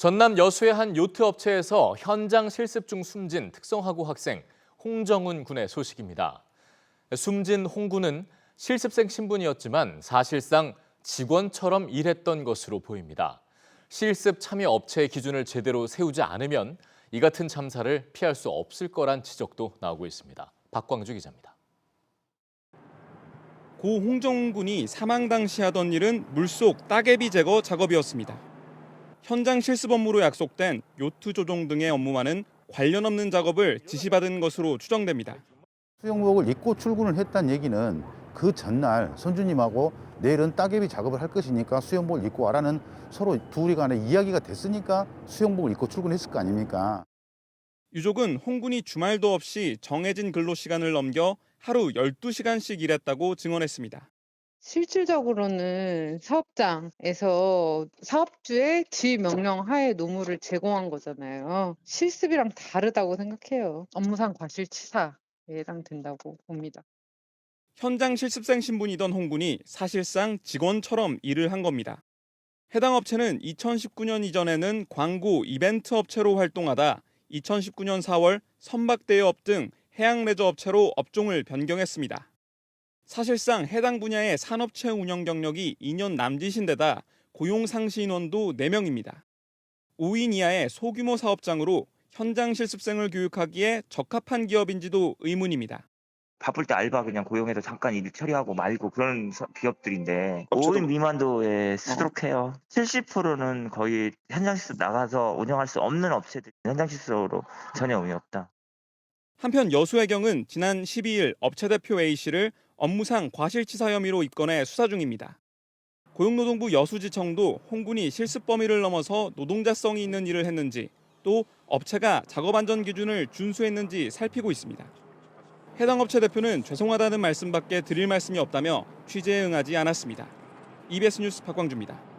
전남 여수의 한 요트 업체에서 현장 실습 중 숨진 특성화고 학생 홍정훈 군의 소식입니다. 숨진 홍 군은 실습생 신분이었지만 사실상 직원처럼 일했던 것으로 보입니다. 실습 참여 업체의 기준을 제대로 세우지 않으면 이 같은 참사를 피할 수 없을 거란 지적도 나오고 있습니다. 박광주 기자입니다. 고 홍정훈 군이 사망 당시 하던 일은 물속 따개비 제거 작업이었습니다. 현장 실습 업무로 약속된 요트 조종 등의 업무와는 관련 없는 작업을 지시받은 것으로 추정됩니다. 수영복을 입고 출근을 했다는 얘기는 그 전날 선주님하고 내일은 따개비 작업을 할 것이니까 수영복을 입고 와라는 서로 둘이 간에 이야기가 됐으니까 수영복을 입고 출근했을 거 아닙니까? 유족은 홍 군이 주말도 없이 정해진 근로 시간을 넘겨 하루 12시간씩 일했다고 증언했습니다. 실질적으로는 사업장에서 사업주의 지휘 명령 하에 노무를 제공한 거잖아요. 실습이랑 다르다고 생각해요. 업무상 과실치사에 해당된다고 봅니다. 현장 실습생 신분이던 홍 군이 사실상 직원처럼 일을 한 겁니다. 해당 업체는 2019년 이전에는 광고 이벤트 업체로 활동하다 2019년 4월 선박대여업 등 해양 레저 업체로 업종을 변경했습니다. 사실상 해당 분야의 산업체 운영 경력이 2년 남짓인 데다 고용 상시 인원도 4명입니다. 5인 이하의 소규모 사업장으로 현장 실습생을 교육하기에 적합한 기업인지도 의문입니다. 바쁠 때 알바 그냥 고용해서 잠깐 일 처리하고 말고 그런 서- 기업들인데 업체도- 5인 미만도 예, 수두룩해요. 70%는 거의 현장 실습 나가서 운영할 수 없는 업체들 현장 실습으로 전혀 의미 없다. 한편 여수해경은 지난 12일 업체 대표 A씨를 업무상 과실치사 혐의로 입건해 수사 중입니다. 고용노동부 여수지청도 홍군이 실습 범위를 넘어서 노동자성이 있는 일을 했는지 또 업체가 작업 안전 기준을 준수했는지 살피고 있습니다. 해당 업체 대표는 죄송하다는 말씀밖에 드릴 말씀이 없다며 취재에 응하지 않았습니다. EBS 뉴스 박광주입니다.